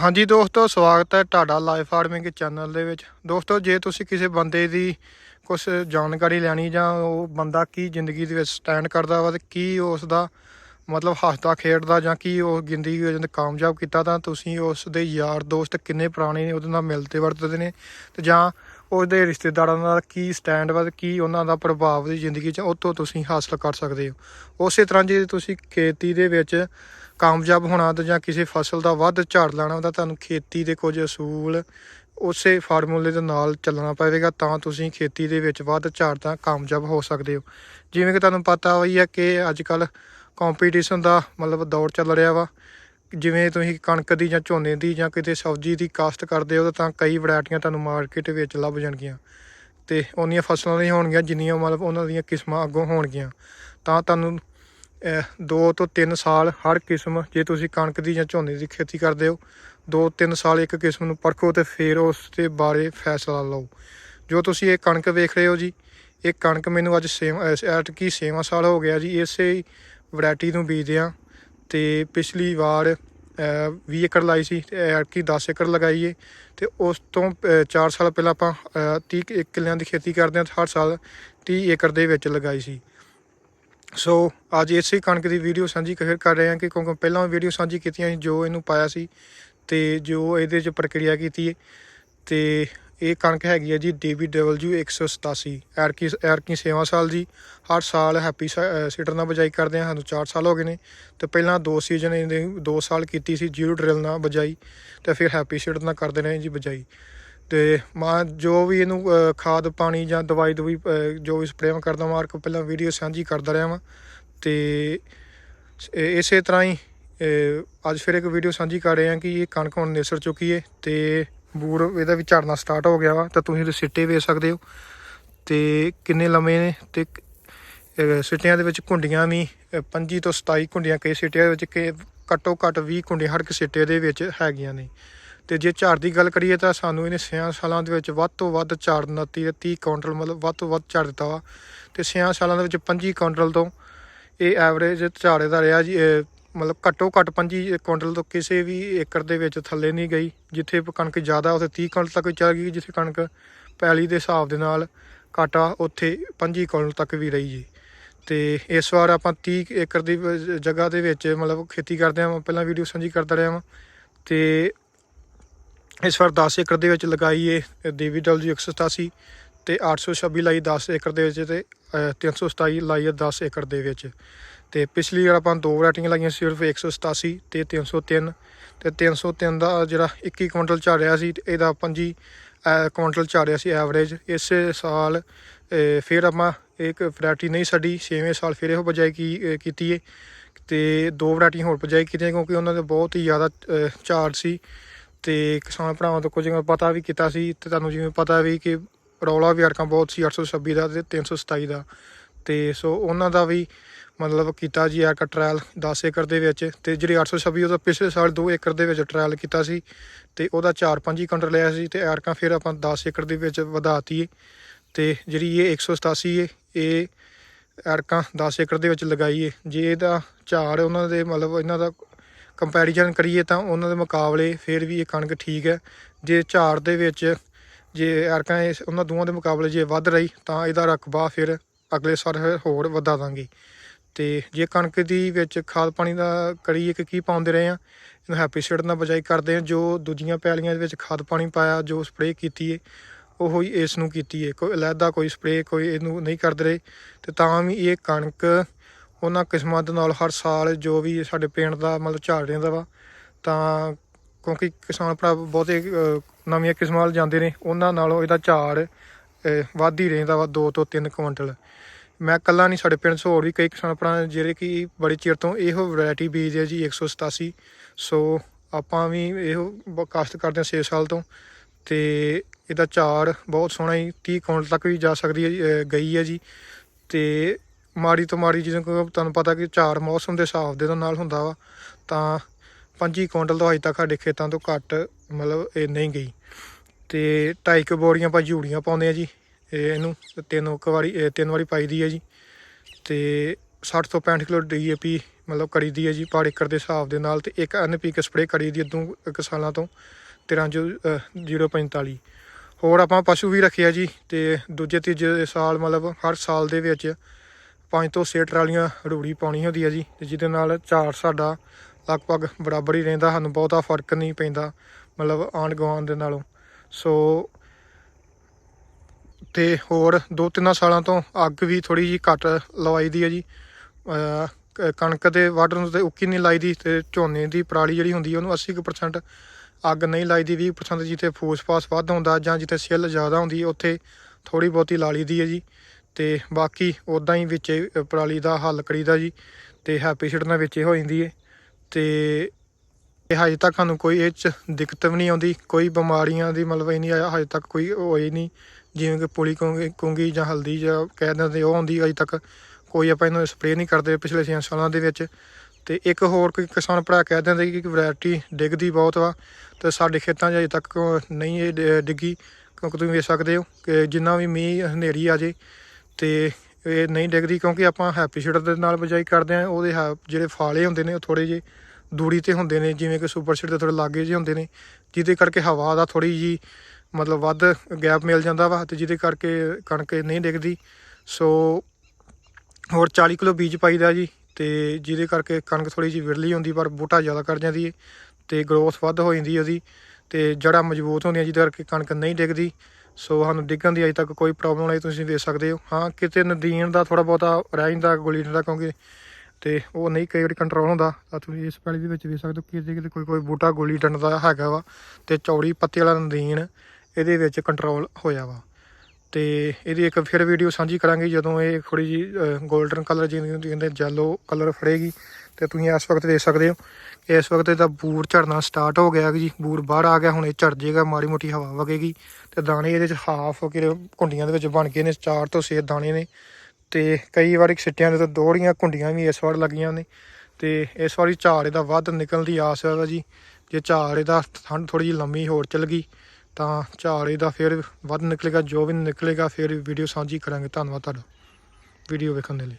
ਹਾਂਜੀ ਦੋਸਤੋ, ਸਵਾਗਤ ਹੈ ਤੁਹਾਡਾ ਲਾਈਫ ਫਾਰਮਿੰਗ ਚੈਨਲ ਦੇ ਵਿੱਚ। ਦੋਸਤੋ, ਜੇ ਤੁਸੀਂ ਕਿਸੇ ਬੰਦੇ ਦੀ ਕੁਝ ਜਾਣਕਾਰੀ ਲੈਣੀ ਜਾਂ ਉਹ ਬੰਦਾ ਕੀ ਜ਼ਿੰਦਗੀ ਦੇ ਵਿੱਚ ਸਟੈਂਡ ਕਰਦਾ ਵਾ ਤੇ ਕੀ ਉਸ ਦਾ ਮਤਲਬ ਹੱਸਦਾ, ਖੇਡਦਾ ਜਾਂ ਕੀ ਉਹ ਜ਼ਿੰਦਗੀ ਵਿੱਚ ਕਾਮਯਾਬ ਕੀਤਾ, ਤਾਂ ਤੁਸੀਂ ਉਸ ਦੇ ਯਾਰ, ਦੋਸਤ ਕਿੰਨੇ ਪੁਰਾਣੇ ਨੇ, ਉਹਦੇ ਨਾਲ ਮਿਲਦੇ ਵਰਤਦੇ ਨੇ ਤੇ ਜਾਂ ਉਹਦੇ ਰਿਸ਼ਤੇਦਾਰਾਂ ਦਾ ਕੀ ਸਟੈਂਡ ਵਾ ਤੇ ਕੀ ਉਹਨਾਂ ਦਾ ਪ੍ਰਭਾਵ ਦੀ ਜ਼ਿੰਦਗੀ 'ਚ ਉਹ ਤੋਂ ਤੁਸੀਂ ਹਾਸਲ ਕਰ ਸਕਦੇ ਹੋ। ਉਸੇ ਤਰ੍ਹਾਂ ਜੇ ਤੁਸੀਂ ਖੇਤੀ ਦੇ ਵਿੱਚ ਕਾਮਯਾਬ ਹੋਣਾ ਤੇ ਜਾਂ ਕਿਸੇ ਫਸਲ ਦਾ ਵੱਧ ਝਾੜ ਲੈਣਾ ਤਾਂ ਤੁਹਾਨੂੰ ਖੇਤੀ ਦੇ ਕੁਝ ਅਸੂਲ ਉਸੇ ਫਾਰਮੂਲੇ ਦੇ ਨਾਲ ਚੱਲਣਾ ਪਵੇਗਾ, ਤਾਂ ਤੁਸੀਂ ਖੇਤੀ ਦੇ ਵਿੱਚ ਵੱਧ ਝਾੜ ਤਾਂ ਕਾਮਯਾਬ ਹੋ ਸਕਦੇ ਹੋ। ਜਿਵੇਂ ਕਿ ਤੁਹਾਨੂੰ ਪਤਾ ਹੋਈ ਹੈ ਕਿ ਅੱਜ ਕੱਲ ਕੰਪੀਟੀਸ਼ਨ ਦਾ ਮਤਲਬ ਦੌਰ ਚੱਲ ਰਿਹਾ ਵਾ। ਜਿਵੇਂ ਤੁਸੀਂ ਕਣਕ ਦੀ ਜਾਂ ਝੋਨੇ ਦੀ ਜਾਂ ਕਿਤੇ ਸਬਜ਼ੀ ਦੀ ਕਾਸ਼ਤ ਕਰਦੇ ਹੋ ਤਾਂ ਕਈ ਵੈਰਾਈਟੀਆਂ ਤੁਹਾਨੂੰ ਮਾਰਕੀਟ ਵਿੱਚ ਲੱਭ ਜਾਣਗੀਆਂ। ਤੇ ਉਹਨੀਆਂ ਫਸਲਾਂ ਨਹੀਂ ਹੋਣਗੀਆਂ ਜਿੰਨੀਆਂ ਮਤਲਬ ਉਹਨਾਂ ਦੀਆਂ ਕਿਸਮਾਂ ਅੱਗੋਂ ਹੋਣਗੀਆਂ। ਤਾਂ ਤੁਹਾਨੂੰ 2 ਤੋਂ 3 ਸਾਲ ਹਰ ਕਿਸਮ ਜੇ ਤੁਸੀਂ ਕਣਕ ਦੀ ਜਾਂ ਝੋਨੇ ਦੀ ਖੇਤੀ ਕਰਦੇ ਹੋ 2-3 ਸਾਲ ਇੱਕ ਕਿਸਮ ਨੂੰ ਪਰਖੋ ਤੇ ਫਿਰ ਉਸ ਦੇ ਬਾਰੇ ਫੈਸਲਾ ਲਓ। ਜੋ ਤੁਸੀਂ ਇਹ ਕਣਕ ਵੇਖ ਰਹੇ ਹੋ ਜੀ ਇਹ ਕਣਕ ਮੈਨੂੰ ਅੱਜ ਸੇਮ ਐਤਕੀ ਛੇਵਾਂ ਸਾਲ ਹੋ ਗਿਆ ਜੀ ਇਸੇ ਵੈਰਾਈਟੀ ਨੂੰ ਬੀਜਦੇ ਬੀਜਦਿਆਂ ਤੇ ਪਿਛਲੀ ਵਾਰ ਅਹ, 20 ਏਕੜ ਲਾਈ ਸੀ ਤੇ ਐਤਕੀ 10 ਏਕੜ ਲਗਾਈਏ ਏ। ਤੇ ਉਸ ਤੋਂ 4 ਸਾਲ ਪਹਿਲਾਂ ਆਪਾਂ ਅਹ, 30 ਕਿੱਲਿਆਂ ਦੀ ਖੇਤੀ ਕਰਦੇ ਹਾਂ ਤੇ ਹਰ ਸਾਲ 30 ਏਕੜ ਦੇ ਵਿੱਚ ਲਗਾਈ ਸੀ। ਸੋ ਅੱਜ ਇਸੇ ਕਣਕ ਦੀ ਵੀਡੀਓ ਸਾਂਝੀ ਕਰ ਰਹੇ ਹਾਂ ਕਿ ਕਿਉਂਕਿ ਪਹਿਲਾਂ ਵੀਡੀਓ ਸਾਂਝੀ ਕੀਤੀਆਂ ਸੀ, ਜੋ ਇਹਨੂੰ ਪਾਇਆ ਸੀ ਤੇ ਜੋ ਇਹਦੇ 'ਚ ਪ੍ਰਕਿਰਿਆ ਕੀਤੀ ਹੈ ਤੇ ਇਹ ਕਣਕ ਹੈਗੀ ਹੈ ਜੀ DBW 187 ਐਰਕੀ ਐਰਕੀ ਸੇਵਾ ਸਾਲ ਜੀ ਹਰ ਸਾਲ ਹੈਪੀ ਸੀਡਰ ਨਾਲ ਬਜਾਈ ਕਰਦੇ ਹਾਂ, ਸਾਨੂੰ 4 ਸਾਲ ਹੋ ਗਏ ਨੇ ਤੇ ਪਹਿਲਾਂ ਦੋ ਸੀਜ਼ਨ ਇਹਦੇ 2 ਸਾਲ ਕੀਤੀ ਸੀ, ਜੀਰੋ ਡਰਿਲ ਨਾਲ ਬਜਾਈ ਤੇ ਫਿਰ ਹੈਪੀ ਸੀਡਰ ਨਾਲ ਕਰਦੇ ਰਹੇ ਜੀ ਬਜਾਈ। ਤੇ ਮੈਂ ਜੋ ਵੀ ਇਹਨੂੰ ਖਾਦ ਪਾਣੀ ਜਾਂ ਦਵਾਈ ਦਵਾਈ ਜੋ ਵੀ ਸਪਰੇਅ ਕਰਦਾ ਮਾਰ ਕੇ ਪਹਿਲਾਂ ਵੀਡੀਓ ਸਾਂਝੀ ਕਰਦਾ ਰਿਹਾ ਵਾਂ। ਤੇ ਇਸੇ ਤਰ੍ਹਾਂ ਹੀ ਅੱਜ ਫਿਰ ਇੱਕ ਵੀਡੀਓ ਸਾਂਝੀ ਕਰ ਰਹੇ ਹਾਂ ਕਿ ਇਹ ਕਣਕ ਹੁਣ ਨਿਸਰ ਚੁੱਕੀ ਹੈ ਤੇ ਬੂਰ ਇਹਦਾ ਵੀ ਝੜਨਾ ਸਟਾਰਟ ਹੋ ਗਿਆ ਵਾ ਤਾਂ ਤੁਸੀਂ ਇਹਦੇ ਸਿੱਟੇ ਵੇਚ ਸਕਦੇ ਹੋ। ਤੇ ਕਿੰਨੇ ਲੰਮੇ ਨੇ ਤੇ ਸਿੱਟਿਆਂ ਦੇ ਵਿੱਚ ਕੁੰਡੀਆਂ ਵੀ ਅਹ, 25 ਤੋਂ 27 ਕੁੰਡੀਆਂ ਕਈ ਸਿੱਟਿਆਂ ਦੇ ਵਿੱਚ ਕਿ ਘੱਟੋ ਘੱਟ 20 ਕੁੰਡੀਆਂ ਹਰ ਇੱਕ ਸਿੱਟੇ ਦੇ ਵਿੱਚ ਹੈਗੀਆਂ ਨੇ। ਤੇ ਜੇ ਝਾੜ ਦੀ ਗੱਲ ਕਰੀਏ ਤਾਂ ਸਾਨੂੰ ਇਹਨੇ 6 ਸਾਲਾਂ ਦੇ ਵਿੱਚ ਵੱਧ ਤੋਂ ਵੱਧ ਝਾੜ ਨਤੀ 30 ਕੁਇੰਟਲ ਮਤਲਬ ਵੱਧ ਤੋਂ ਵੱਧ ਝਾੜ ਦਿੱਤਾ ਵਾ। ਤੇ 6 ਸਾਲਾਂ ਦੇ ਵਿੱਚ 25 ਕੁਇੰਟਲ ਤੋਂ ਇਹ ਐਵਰੇਜ ਝਾੜੇ ਦਾ ਰਿਹਾ ਜੀ ਮਤਲਬ ਘੱਟੋ ਘੱਟ 25 ਕੁਇੰਟਲ ਤੋਂ ਕਿਸੇ ਵੀ ਏਕੜ ਦੇ ਵਿੱਚ ਥੱਲੇ ਨਹੀਂ ਗਈ, ਜਿੱਥੇ ਕਣਕ ਜ਼ਿਆਦਾ ਉੱਥੇ 30 ਕੁਇੰਟਲ ਤੱਕ ਚਲ ਗਈ, ਜਿੱਥੇ ਕਣਕ ਪੈਲੀ ਦੇ ਹਿਸਾਬ ਦੇ ਨਾਲ ਘਾਟਾ ਉੱਥੇ 25 ਕੁਇੰਟਲ ਤੱਕ ਵੀ ਰਹੀ ਜੀ। ਤੇ ਇਸ ਵਾਰ ਆਪਾਂ 30 ਏਕੜ ਦੀ ਜਗ੍ਹਾ ਦੇ ਵਿੱਚ ਮਤਲਬ ਖੇਤੀ ਕਰਦੇ ਹਾਂ ਪਹਿਲਾਂ ਵੀਡੀਓ ਸਾਂਝੀ ਕਰਦਾ ਰਿਹਾ ਵਾਂ। ਤੇ ਇਸ ਵਾਰ 10 ਏਕੜ ਦੇ ਵਿੱਚ ਲਗਾਈ ਏ ਦੇਵੀ ਡਲ ਜੀ 187 ਤੇ 826 ਲਾਈ 10 ਏਕੜ ਦੇ ਵਿੱਚ ਤੇ ਅਹ, 327 ਲਾਈ ਹੈ 10 ਏਕੜ ਦੇ ਵਿੱਚ। ਤੇ ਪਿਛਲੀ ਵਾਰ ਆਪਾਂ ਦੋ ਵੈਰਾਈਟੀਆਂ ਲਾਈਆਂ ਸਿਰਫ 187 ਤੇ 303 ਤੇ 303 ਦਾ ਜਿਹੜਾ 21 ਕੁਇੰਟਲ ਝਾੜਿਆ ਸੀ ਇਹਦਾ 25 ਅਹ, ਕੁਇੰਟਲ ਝਾੜਿਆ ਸੀ ਐਵਰੇਜ। ਇਸੇ ਸਾਲ ਫਿਰ ਆਪਾਂ ਇੱਕ ਵੈਰਾਈਟੀ ਨਹੀਂ ਛੱਡੀ 6ਵੇਂ ਸਾਲ ਫਿਰ ਇਹੋ ਬਜਾਈ ਕੀ ਕੀਤੀ ਏ। ਤੇ ਦੋ ਵੈਰਾਈਟੀਆਂ ਹੋਰ ਬਜਾਈ ਕੀਤੀਆਂ ਕਿਉਂਕਿ ਉਹਨਾਂ ਦੇ ਬਹੁਤ ਹੀ ਜ਼ਿਆਦਾ ਝਾੜ ਸੀ। ਤੇ ਕਿਸਾਨ ਭਰਾਵਾਂ ਤੋਂ ਕੁਝ ਪਤਾ ਵੀ ਕੀਤਾ ਸੀ ਤੇ ਤੁਹਾਨੂੰ ਜਿਵੇਂ ਪਤਾ ਵੀ ਕਿ ਰੌਲਾ ਵੀ ਅੜਕਾਂ ਬਹੁਤ ਸੀ 826 ਦਾ ਤੇ 327 ਦਾ। ਤੇ ਸੋ ਉਹਨਾਂ ਦਾ ਵੀ ਮਤਲਬ ਕੀਤਾ ਜੀ ਅਰਕਾ ਟ੍ਰਾਇਲ 10 ਏਕੜ ਦੇ ਵਿੱਚ ਤੇ ਜਿਹੜੀ 826 ਉਹਦਾ ਪਿਛਲੇ ਸਾਲ 2 ਏਕੜ ਦੇ ਵਿੱਚ ਟ੍ਰਾਇਲ ਕੀਤਾ ਸੀ ਤੇ ਉਹਦਾ 4-5 ਕੰਟਰ ਲਿਆ ਸੀ ਤੇ ਅਰਕਾਂ ਫਿਰ ਆਪਾਂ 10 ਏਕੜ ਦੇ ਵਿੱਚ ਵਧਾਤੀ ਏ। ਤੇ ਜਿਹੜੀ ਇਹ 187 ਏ, ਇਹ ਅਰਕਾਂ 10 ਏਕੜ ਦੇ ਵਿੱਚ ਲਗਾਈ ਏ। ਜੇ ਇਹਦਾ ਝਾੜ ਉਹਨਾਂ ਦੇ ਮਤਲਬ ਇਹਨਾਂ ਦਾ ਕੰਪੈਰੀਜ਼ਨ ਕਰੀਏ ਤਾਂ ਉਹਨਾਂ ਦੇ ਮੁਕਾਬਲੇ ਫਿਰ ਵੀ ਇਹ ਕਣਕ ਠੀਕ ਹੈ। ਜੇ ਝਾੜ ਦੇ ਵਿੱਚ ਜੇ ਅਰਕਾਂ ਇਸ ਉਹਨਾਂ ਦੋਵਾਂ ਦੇ ਮੁਕਾਬਲੇ ਜੇ ਵੱਧ ਰਹੀ ਤਾਂ ਇਹਦਾ ਰਕਬਾ ਫਿਰ ਅਗਲੇ ਸਾਲ ਹੋਰ ਵਧਾ ਦਾਂਗੇ। ਤੇ ਜੇ ਕਣਕ ਦੀ ਵਿੱਚ ਖਾਦ ਪਾਣੀ ਦਾ ਕਰੀਏ ਕਿ ਕੀ ਪਾਉਂਦੇ ਰਹੇ ਆ ਇਹਨੂੰ ਹੈਪੀ ਸੀਡ ਨਾਲ ਬਜਾਈ ਕਰਦੇ ਆ ਜੋ ਦੂਜੀਆਂ ਪੈਲੀਆਂ ਦੇ ਵਿੱਚ ਖਾਦ ਪਾਣੀ ਪਾਇਆ, ਜੋ ਸਪਰੇਅ ਕੀਤੀ ਏ, ਉਹ ਹੀ ਇਸ ਨੂੰ ਕੀਤੀ ਏ। ਕੋਈ ਅਲੱਗਾ ਕੋਈ ਸਪਰੇਅ ਕੋਈ ਇਹਨੂੰ ਨਹੀਂ ਕਰਦੇ ਰਹੇ। ਤੇ ਤਾਂ ਵੀ ਇਹ ਕਣਕ ਉਹਨਾਂ ਕਿਸਮਾਂ ਦੇ ਨਾਲ ਹਰ ਸਾਲ ਜੋ ਵੀ ਸਾਡੇ ਪਿੰਡ ਦਾ ਮਤਲਬ ਝਾੜ ਰਹਿੰਦਾ ਵਾ, ਤਾਂ ਕਿਉਂਕਿ ਕਿਸਾਨ ਭਰਾ ਬਹੁਤੇ ਨਵੀਆਂ ਕਿਸਮਾਂ ਵੱਲ ਜਾਂਦੇ ਨੇ, ਉਹਨਾਂ ਨਾਲੋਂ ਇਹਦਾ ਝਾੜ ਵੱਧ ਹੀ ਰਹਿੰਦਾ ਵਾ 2 ਤੋਂ 3 ਕੁਇੰਟਲ। ਮੈਂ ਇਕੱਲਾ ਨਹੀਂ, ਸਾਡੇ ਪਿੰਡ 'ਚ ਹੋਰ ਵੀ ਕਈ ਕਿਸਾਨ ਭਰਾ ਜਿਹੜੇ ਕਿ ਬੜੇ ਚਿਰ ਤੋਂ ਇਹੋ ਵੈਰਾਈਟੀ ਬੀਜਦੇ ਆ ਜੀ 187 ਸੋ ਆਪਾਂ ਵੀ ਇਹੋ ਬ- ਕਾਸ਼ਤ ਕਰਦੇ ਹਾਂ 6 ਸਾਲ ਤੋਂ, ਤੇ ਇਹਦਾ ਝਾੜ ਬਹੁਤ ਸੋਹਣਾ ਹੀ 30 ਕੁਇੰਟਲ ਤੱਕ ਵੀ ਜਾ ਸਕਦੀ ਹੈ ਗਈ ਹੈ ਜੀ। ਤੇ ਮਾੜੀ ਤੋਂ ਮਾੜੀ ਜਿਵੇਂ ਕਿ ਤੁਹਾਨੂੰ ਪਤਾ ਕਿ ਚਾਰ ਮੌਸਮ ਦੇ ਹਿਸਾਬ ਦੇ ਨਾਲ ਹੁੰਦਾ ਵਾ, ਤਾਂ 25 ਕੁਇੰਟਲ ਤੋਂ ਅਜੇ ਤੱਕ ਸਾਡੇ ਖੇਤਾਂ ਤੋਂ ਘੱਟ ਮਤਲਬ ਇਹ ਨਹੀਂ ਗਈ। ਤੇ ਢਾਈ ਕੁ ਬੋਰੀਆਂ ਆਪਾਂ ਜੂੜੀਆਂ ਪਾਉਂਦੇ ਆ ਜੀ, ਇਹ ਇਹਨੂੰ ਤਿੰਨ ਇੱਕ ਵਾਰੀ ਤਿੰਨ ਵਾਰੀ ਪਾਈ ਦੀ ਹੈ ਜੀ। ਤੇ 60 ਤੋਂ 65 ਕਿਲੋ ਡੀਏਪੀ ਮਤਲਬ ਕਰੀ ਦੀ ਹੈ ਜੀ, ਪਰ ਏਕੜ ਦੇ ਹਿਸਾਬ ਦੇ ਨਾਲ ਤੇ ਇੱਕ ਐਨਪੀਕੇ ਸਪਰੇਅ ਕਰੀਦੀ ਅੱਧੂ ਇੱਕ ਸਾਲਾਂ ਤੋਂ 13045 ਹੋਰ ਆਪਾਂ ਪਸ਼ੂ ਵੀ ਰੱਖਿਆ ਜੀ, ਤੇ ਦੂਜੇ ਤੀਜੇ ਸਾਲ ਮਤਲਬ ਹਰ ਸਾਲ ਦੇ ਵਿੱਚ ਪੰਜ ਤੋਂ 6 ਟਰਾਲੀਆਂ ਰੂੜੀ ਪਾਉਣੀ ਹੁੰਦੀ ਹੈ ਜੀ ਜਿਹਦੇ ਨਾਲ ਝਾੜ ਸਾਡਾ ਲਗਭਗ ਬਰਾਬਰ ਹੀ ਰਹਿੰਦਾ, ਸਾਨੂੰ ਬਹੁਤਾ ਫ਼ਰਕ ਨਹੀਂ ਪੈਂਦਾ, ਮਤਲਬ ਆਂਢ ਗੁਆਂਢ ਦੇ ਨਾਲੋਂ। ਸੋ, ਤੇ ਹੋਰ ਦੋ ਤਿੰਨ ਸਾਲਾਂ ਤੋਂ ਅੱਗ ਵੀ ਥੋੜੀ ਜੀ ਘੱਟ ਲਵਾਈ ਦੀ ਹੈ ਜੀ। ਕ- ਕਣਕ ਦੇ ਵਾਟਰ ਨੂੰ ਤੇ ਉੱਕੀ ਨਹੀਂ ਲਾਈ ਦੀ, ਤੇ ਝੋਨੇ ਦੀ ਪਰਾਲੀ ਜਿਹੜੀ ਹੁੰਦੀ ਹੈ ਉਹਨੂੰ 80% ਅੱਗ ਨਹੀਂ ਲਾਈ ਦੀ 20% ਜਿੱਥੇ ਫੋਸਫਾਸ ਵੱਧ ਹੁੰਦਾ ਜਾਂ ਜਿੱਥੇ ਸਿੱਲ ਜ਼ਿਆਦਾ ਹੁੰਦੀ, ਉੱਥੇ ਥੋੜੀ ਬਹੁਤੀ ਲਾ ਲਈ ਦੀ ਹੈ ਜੀ। ਤੇ ਬਾਕੀ ਉਦਾਂ ਹੀ ਵਿੱਚ ਪਰਾਲੀ ਦਾ ਹੱਲ ਕਰੀਦਾ ਜੀ ਤੇ ਹੈਪੀ ਸੀਡ ਨਾਲ ਵਿੱਚ ਹੋ ਜਾਂਦੀ ਹੈ ਤੇ ਇਹ ਹਜੇ ਤੱਕ ਸਾਨੂੰ ਕੋਈ ਇਹ ਚ ਦਿੱਕਤ ਵੀ ਨਹੀਂ ਆਉਂਦੀ, ਕੋਈ ਬਿਮਾਰੀਆਂ ਦੀ ਮਤਲਬ ਇਹ ਨਹੀਂ ਆਇਆ, ਹਜੇ ਤੱਕ ਕੋਈ ਹੋਈ ਨਹੀਂ। ਜਿਵੇਂ ਕਿ ਪੁਲੀ ਕੁੰਗੀ ਕੁੰਗੀ ਜਾਂ ਹਲਦੀ ਜਾਂ ਕਹਿ ਦਿੰਦੇ ਉਹ ਆਉਂਦੀ ਅਜੇ ਤੱਕ, ਕੋਈ ਆਪਾਂ ਇਹਨੂੰ ਸਪਰੇਅ ਨਹੀਂ ਕਰਦੇ ਪਿਛਲੇ 6 ਸਾਲਾਂ ਦੇ ਵਿੱਚ। ਤੇ ਇੱਕ ਹੋਰ ਕੋਈ ਕਿਸਾਨ ਭਰਾ ਕਹਿ ਦਿੰਦੇ ਕਿ ਵੈਰਾਈਟੀ ਡਿੱਗਦੀ ਬਹੁਤ ਵਾ ਤੇ ਸਾਡੇ ਖੇਤਾਂ 'ਚ ਅਜੇ ਤੱਕ ਨਹੀਂ ਇਹ ਡਿੱਗੀ। ਕਿਉਂਕਿ ਤੁਸੀਂ ਵੇਖ ਸਕਦੇ ਹੋ ਕਿ ਜਿੰਨਾ ਵੀ ਮੀਂਹ ਹਨੇਰੀ ਆ ਜੇ ਤੇ ਇਹ ਨਹੀਂ ਡਿੱਗਦੀ ਕਿਉਂਕਿ ਆਪਾਂ ਹੈਪੀ ਸੀਡਰ ਦੇ ਨਾਲ ਬਜਾਈ ਕਰਦੇ ਆ ਉਹਦੇ ਹੈ- ਜਿਹੜੇ ਫਾਲੇ ਹੁੰਦੇ ਨੇ ਉਹ ਥੋੜੇ ਜਿਹੇ ਦੂਰੀ ਤੇ ਹੁੰਦੇ ਨੇ, ਜਿਵੇਂ ਕਿ ਸੁਪਰ ਸੀਡ ਦੇ ਥੋੜੇ ਲਾਗੇ ਜਿਹੇ ਹੁੰਦੇ ਨੇ, ਜਿਹਦੇ ਕਰਕੇ ਹਵਾ ਦਾ ਥੋੜੀ ਜੀ ਮਤਲਬ ਵੱਧ ਗੈਪ ਮਿਲ ਜਾਂਦਾ ਵਾ ਤੇ ਜਿਹਦੇ ਕਰਕੇ ਕਣਕ ਨਹੀਂ ਡਿੱਗਦੀ। ਸੋ ਹੋਰ 40 ਕਿਲੋ ਬੀਜ ਪਾਈਦਾ ਜੀ ਤੇ ਜਿਹਦੇ ਕਰਕੇ ਕਣਕ ਥੋੜੀ ਜਿਹੀ ਵਿਰਲੀ ਹੁੰਦੀ, ਪਰ ਬੂਟਾ ਜ਼ਿਆਦਾ ਕਰ ਜਾਂਦੀ ਹੈ ਤੇ ਗਰੋਥ ਵੱਧ ਹੋ ਜਾਂਦੀ ਉਹਦੀ ਤੇ ਜੜ੍ਹਾਂ ਮਜ਼ਬੂਤ ਹੁੰਦੀਆਂ, ਜਿਹਦੇ ਕਰਕੇ ਕਣਕ ਨਹੀਂ ਡਿੱਗਦੀ। ਸੋ ਸਾਨੂੰ ਡਿੱਗਣ ਦੀ ਅਜੇ ਤੱਕ ਕੋਈ ਪ੍ਰੋਬਲਮ ਨਹੀਂ ਤੁਸੀਂ ਵੇਖ ਸਕਦੇ ਹੋ। ਹਾਂ, ਕਿਤੇ ਨਦੀਨ ਦਾ ਥੋੜਾ ਬਹੁਤਾ ਰਹਿ ਜਾਂਦਾ ਗੋਲੀ ਦਾ ਕਿਉਂਕਿ ਤੇ ਉਹ ਨਹੀਂ ਕਈ ਵਾਰੀ ਕੰਟਰੋਲ ਹੁੰਦਾ, ਤਾਂ ਤੁਸੀਂ ਇਸ ਪੈਲੀ ਦੇ ਵਿੱਚ ਵੇਖ ਸਕਦੇ ਹੋ ਕਿਤੇ ਕਿਤੇ ਕੋਈ ਕੋਈ ਬੂਟਾ ਗੋਲੀ ਡੰਡਦਾ ਹੈਗਾ ਵਾ ਤੇ ਚੌੜੀ ਪੱਤੇ ਵਾਲਾ ਨਦੀਨ ਇਹਦੇ ਵਿੱਚ ਕੰਟਰੋਲ ਹੋਇਆ ਵਾ। ਤੇ ਇਹਦੀ ਇੱਕ ਫਿਰ ਵੀਡੀਓ ਸਾਂਝੀ ਕਰਾਂਗੇ ਜਦੋਂ ਇਹ ਥੋੜੀ ਜੀ 골ਡਨ ਕਲਰ ਜਿਹਨੂੰ ਕਹਿੰਦੇ ਜੈਲੋ ਕਲਰ ਫੜੇਗੀ। ਤੇ ਤੁਸੀਂ ਇਸ ਵਕਤ ਦੇਖ ਸਕਦੇ ਹੋ ਕਿ ਇਸ ਵਕਤ ਇਹਦਾ ਬੂਰ ਝੜਨਾ ਸਟਾਰਟ ਹੋ ਗਿਆ ਜੀ। ਬੂਰ ਬਾਹਰ ਆ ਗਿਆ, ਹੁਣ ਇਹ ਝੜ ਜਾਏਗਾ ਮਾੜੀ ਮੋਟੀ ਹਵਾ ਵਗੇਗੀ ਤੇ ਦਾਣੇ ਇਹਦੇ ਚ ਹਾਫ ਕਿਰੇ ਕੁੰਡੀਆਂ ਦੇ ਵਿੱਚ ਬਣ ਗਏ ਨੇ, ਚਾਰ ਤੋਂ ਛੇ ਦਾਣੇ ਨੇ ਤੇ ਕਈ ਵਾਰੀ ਸਿੱਟਿਆਂ ਦੇ ਤੋਂ ਦੋੜੀਆਂ ਕੁੰਡੀਆਂ ਵੀ ਇਸ ਵਾਰ ਲੱਗੀਆਂ ਨੇ ਤੇ ਇਸ ਵਾਰੀ ਝਾੜ ਇਹਦਾ ਵੱਧ ਨਿਕਲਣ ਦੀ ਆਸ ਹੈ ਜੀ। ਜੇ ਝਾੜ ਇਹਦਾ ਠੰਡ ਥੋੜੀ ਜਿਹੀ ਲੰਮੀ ਹੋਰ ਚੱਲ ਗਈ ਤਾਂ ਝਾੜ ਇਹਦਾ ਫਿਰ ਵੱਧ ਨਿਕਲੇਗਾ, ਜੋ ਵੀ ਨਿਕਲੇਗਾ ਫਿਰ ਵੀਡੀਓ ਸਾਂਝੀ ਕਰਾਂਗੇ। ਧੰਨਵਾਦ ਤੁਹਾਡਾ। ਵੀਡੀਓ ਵੇਖਣ ਦੇ ਲਈ।